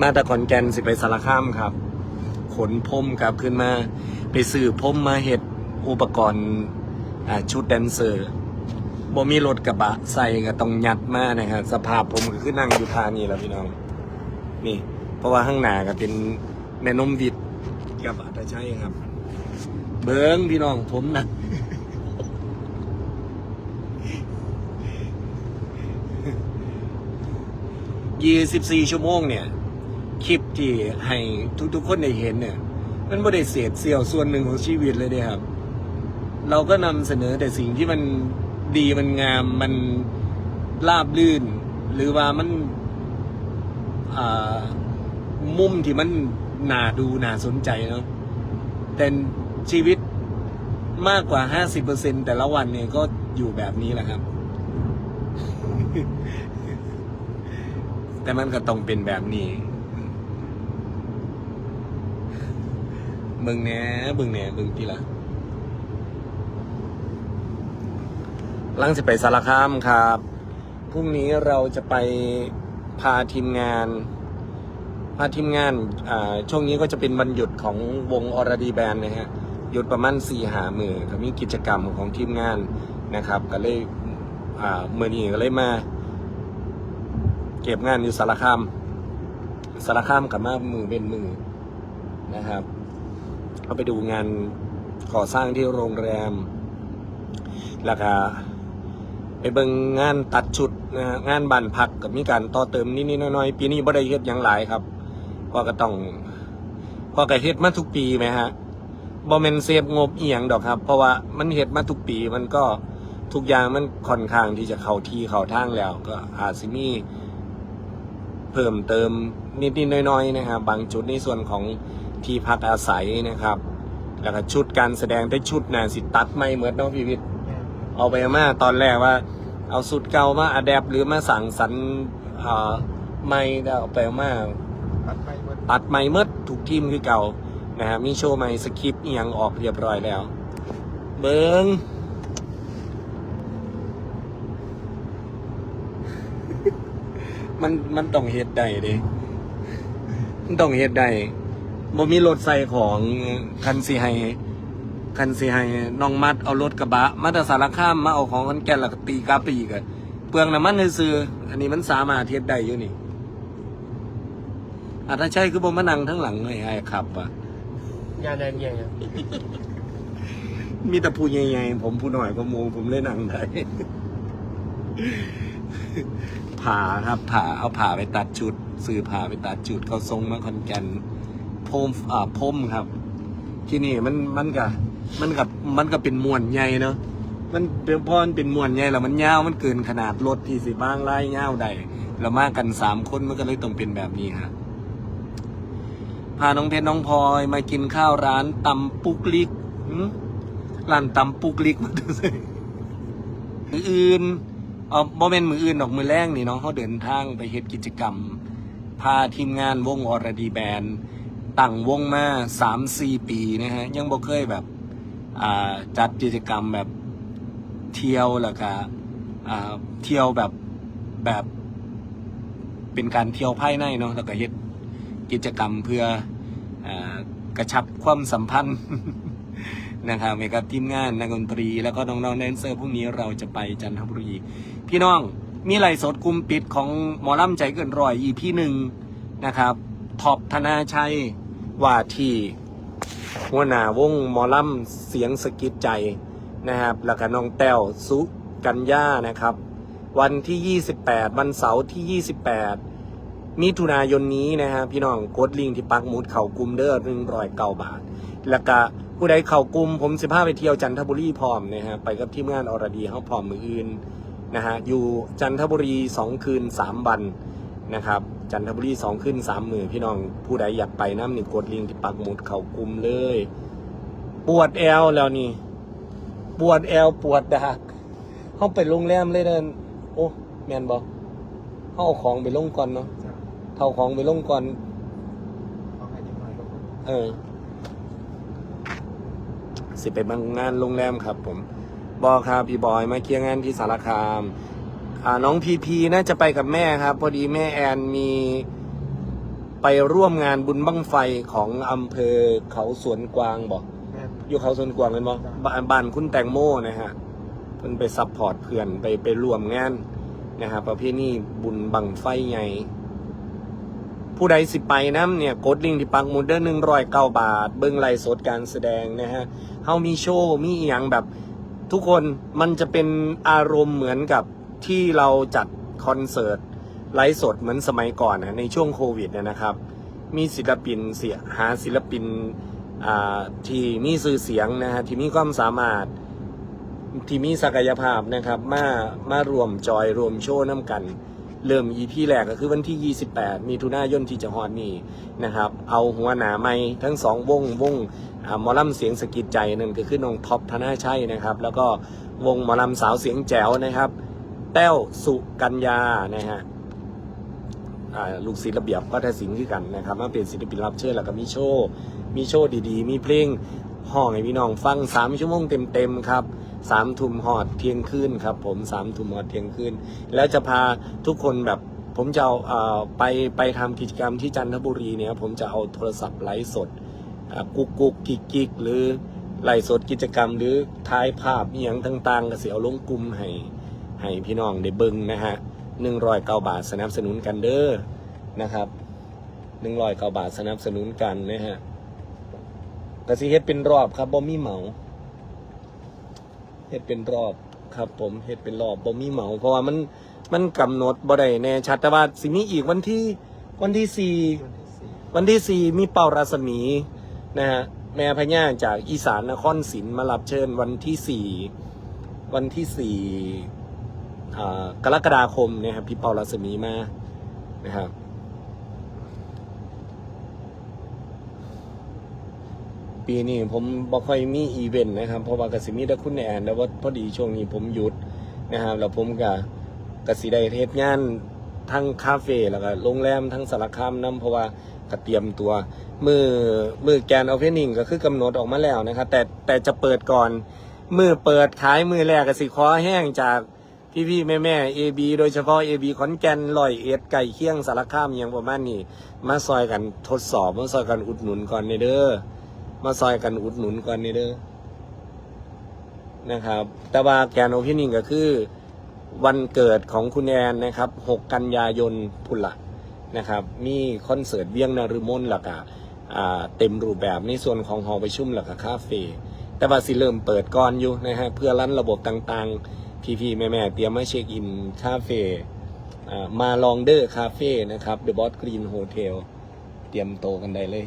มาต่ขอนแก่นสิไปสารคามครับ ขนพมครับขึ้นมา ไปซื้อพมมาเฮ็ดอุปกรณ์ชุดแดนเซอร์บ่มีรถกระบะใส่ก็ต้องยัดมานะครับสภาพผมก็คือนั่งอยู่ทางนี้แล้วพี่น้อง นี่ เพราะว่าข้างหน้าก็เป็นแม่นมวิดกับอัตชัยครับ เบิ้งพี่น้องผมนะยี่สิบสี่ชั่วโมงเนี่ย คลิปที่ให้ทุกๆคนได้เห็นเนี่ย มันไม่ได้เศษเสี้ยวส่วนหนึ่งของชีวิตเลยเนี่ยครับ เราก็นำเสนอแต่สิ่งที่มันดีมันงามมันราบลื่น หรือว่ามันมุมที่มันน่าดูน่าสนใจเนาะแต่ชีวิตมากกว่าห้าสิบเปอร์เซ็นแต่ละวันเนี่ยก็อยู่แบบนี้แหละครับ แต่มันก็ต้องเป็นแบบนี้ มึงแหน่มึงแหน่มึงทีละลังจะไปสารคามครับ พรุ่งนี้เราจะไปพาทีมงาน พาทีมงาน อ่า ช่วงนี้ก็จะเป็นวันหยุดของวงอรดีแบนนะฮะ หยุดประมาณสี่หามือก็มีกิจกรรมของทีมงานนะครับ ก็เลย อ่าเมื่อนี้ก็เลยมา เก็บงานอยู่สารคาม สารคามกับมามือเป็นมือนะครับ เขาไปดูงานก่อสร้างที่โรงแรม แล้วก็ไปเบิ่งงานตัดชุดนะงานบ้านพักกับมีการต่อเติมนิดๆน้อยๆปีนี้บ่ได้เฮ็ดหยังหลายครับก็ก็ต้องก็ก็เฮ็ดมาทุกปีไหมฮะบ่แม่นเซฟงบเอียงดอกครับ เพราะว่ามันเฮ็ดมาทุกปีมันก็ทุกอย่างมันค่อนข้างที่จะเข้าที่เข้าทางแล้ว ก็อาจสิมีเพิ่มเติมนิดๆน้อยๆนะครับบางจุดในส่วนของ ที่พักอาศัยนะครับ แล้วก็ชุดการแสดงได้ชุดน่ะสิตัดไม่เหมือนน้องพีวิทย์เอาไปมาตอนแรกว่า เอาสุดเก่ามาอัดแอปหรือมาสั่งสรรค์เอ่อไม่ได้เอาไปมาตัดไปเบิดตัดไม่เมดถูกทีมคือเก่านะฮะมีโชว์ใหม่สคริปต์อหยังออกเรียบร้อยแล้ว เบิงมันมันต้องเฮ็ดได้เด้มันต้องเฮ็ดได้ บ่มีรถใส่ของคันสิให้คันสิให้น้องมัดเอารถกระบะมาแต่สารคามมาเอาของกันแก่นแล้วก็ตีกลับไปอีกอะเปลืองน้ำมันซื่อๆอันนี้มันสามารถเฮ็ดได้อยู่นี่อาถ้าใช่คือบ่มานั่งทั้งหลังให้ให้ขับอะงานแดนใหญ่อะมีแต่ผู้ใหญ่ๆผมผู้หน่อยก็มูผมเล่นหนังได้ผ่าครับผ่าเอาผ่าไปตัดชุด ซื้อผ่าไปตัดชุดเขาทรงมาคอนแกน พมอ่าพมครับ ที่นี่มันมันกับมันกับมันก็เป็นมวนใหญ่เนาะมันเป็นพอนเป็นมวนใหญ่แล้วมันยาวมันเกินขนาดรถที่สิบ้างไล่ยาวใดแล้วมากันสามคนมันก็เลยต้องเป็นแบบนี้ครับพาน้องเพชรน้องพลอยมากินข้าวร้านตำปุกลิกร้านตำปุกลิกมาดูสิมืออื่นเอาบ่เป็นมืออื่นดอกมือแรงนี่เนาะเขาเดินทางไปเฮ็ดกิจกรรม พาทีมงานวงอรดีแบนด์ ตั้งวงมาสามสี่ปีนะฮะยังบ่เคยแบบจัดกิจกรรมแบบเที่ยวแล้วก็เที่ยวแบบแบบเป็นการเที่ยวภายในเนาะแล้วก็เฮ็ดกิจกรรมเพื่ออกระชับความสัมพันธ์นะครับกับทีมงานนักดนตรี แล้วก็น้องๆแดนเซอร์พรุ่งนี้เราจะไปจันทบุรี พี่น้องมีไหลสดกลุ่มปิดของหมอลำใจเกินร้อย EP หนึ่งนะครับท็อปธนาชัย ว่าที่หัวหน้าวงหมอลำเสียงสกิดใจนะครับ แล้วก็น้องแต้วสุกัญญานะครับ วันที่ 28 วันเสาร์ที่ 28 มิถุนายนนี้นะฮะพี่น้องกดลิงที่ปักหมุดเข่ากุมเด้อหนึ่งร้อยเก้าบาท แล้วก็ผู้ใดเข่ากุมผมสิพาไปเที่ยวจันทบุรีพร้อมนะฮะไปกับทีมงานอรดีเขาพร้อมมืออื่นนะฮะอยู่จันทบุรีสองคืนสามวันนะครับ จันทบุรีสองคืนสามมือพี่น้องผู้ใดอยากไปน้ำนี่กดลิงก์ที่ปักหมุดเข่ากลุ่มเลย ปวดแอลแล้วนี่ ปวดแอลปวดดากเขาไปโรงแรมเลยเดินโอ้แมนบอเขาเอาของไปลงก่อนเนาะจ้ะเท่าของไปลงก่อนเอาให้นิดหน่อยก็พอเออสิไปบางงานโรงแรมครับ ผมบอครับพี่บอยมาเคลียร์งานที่สารคามอ่า น้องพีพีน่าจะไปกับแม่ครับ พอดีแม่แอนมีไปร่วมงานบุญบั้งไฟของอำเภอเขาสวนกวางบอกแม่นอยู่เขาสวนกวางเลยบอกบ้านบ้านคุณแตงโมนะฮะเพิ่นไปซัพพอร์ตเพื่อนไปไปร่วมงานนะฮะประเภทนี้บุญบังไฟไงผู้ใดสิไปน้ำเนี่ยกดลิงก์ที่ปักหมุดเดอร์หนึ่งร้อยเก้าบาท เบิ้งไลฟ์สดการแสดงนะฮะเฮามีโชว์มีอหย่างแบบ ทุกคนมันจะเป็นอารมณ์เหมือนกับ ที่เราจัดคอนเสิร์ตไลฟ์สดเหมือนสมัยก่อนนะในช่วงโควิดเนยนะครับ มีศิลปินเสียหาศิลปินที่มีสื่อเสียงนะฮะที่มีความสามารถที่มีศักยภาพนะครับ มามารวมจอยรวมโชว์น้ำกัน เริ่ม EP แรกก็คือวันที่ 28 มีทุนายนที่จะฮอดนี่นะครับ เอาหัวหนาไม้ทั้งสองวงวงอ่าหมอลำเสียงสะกิดใจนั่นก็คือน้องท็อปธนาชัยนะครับ แล้วก็วงมอลำสาวเสียงแจ๋วนะครับ แต้วสุกัญญานะฮะลูกศิลป์ระเบียบก็ได้สิงคือกันนะครับมาเป็นศิลปินรับเชิญแล้วก็มีโชว์มีโชว์ดีๆ มีเพลงห้องให้พี่น้องฟังสามชั่วโมงเต็มๆครับสามทุ่มหอดเที่ยงคืนครับผมสามทุ่มหอดเที่ยงคืนแล้วจะพาทุกคนแบบผมจะเอาเอ่อไปไปทำกิจกรรมที่จันทบุรีเนี่ยผมจะเอาโทรศัพท์ไลฟ์สดกุกกุกกิกกิกหรือไลฟ์สดกิจกรรมหรือถ่ายภาพอย่างต่างๆก็เสียเอาลงกลุ่มให้ ให้พี่น้องได้เบิ่งนะฮะหนึ่งร้อยเก้าบาทสนับสนุนกันเด้อนะครับหนึ่งร้อยเก้าบาทสนับสนุนกันนะฮะกสิเฮ็ดเป็นรอบครับบ่มีเหมาเฮ็ดเป็นรอบครับ ผมเฮ็ดเป็นรอบบ่มีเหมา เพราะว่ามันมันกำหนดบ่ได้แน่ชัดแต่ว่าสิมีอีกวันที่วันที่สี่วันที่สี่มีเป่ารัศมีนะฮะแม่พญาจากอีสานนครศรีมารับเชิญวันที่สี่วันที่สี่ กรกฎาคมนี่ยครับพี่เปารัศมีมานะครับปีนี้ผมบ่ค่อยมีอีเวนต์นะครับเพราะว่ากสิมีแต่คุณแอนแล้วว่าพอดีช่วงนี้ผมหยุดนะครับแล้วผมก็กสิได้เทศงานทั้งคาเฟ่แล้วก็โรงแรมทั้งสารคามนํเพราะว่าก็เตรียมตัว มือมือแกนเอาเพนิ่งก็คือกำหนดออกมาแล้วนะครับแต่แต่จะเปิดก่อน มือเปิดขายมือแรกกสิขอแห้งจาก พี่พี่แม่แม่เอบีโดยเฉพาะเอบีขอนแก่นลอยเอ็ดไก่เคี่ยงสารคามอย่างประมาณนี้ มาซอยกันทดสอบ มาซอยกันอุดหนุนก่อนในเด้อมาซอยกันอุดหนุนก่อนในเด้อนะครับ แต่ว่าแกนโอเพนนิ่งก็คือวันเกิดของคุณแอนนะครับ 6 กันยายนพุนละนะครับ มีคอนเสิร์ตเวียงนารุมนแล้วก็อ่าเต็มรูปแบบในส่วนของหอประชุมแล้วก็คาเฟ่แต่ว่าสิเริ่มเปิดก่อนอยู่นะฮะเพื่อรันระบบต่างๆ พี่ๆ แม่ๆ เตรียมมาเช็คอินคาเฟ่มาลองเดอร์คาเฟ่นะครับ The Boss Green Hotel เตรียมโตกันได้เลย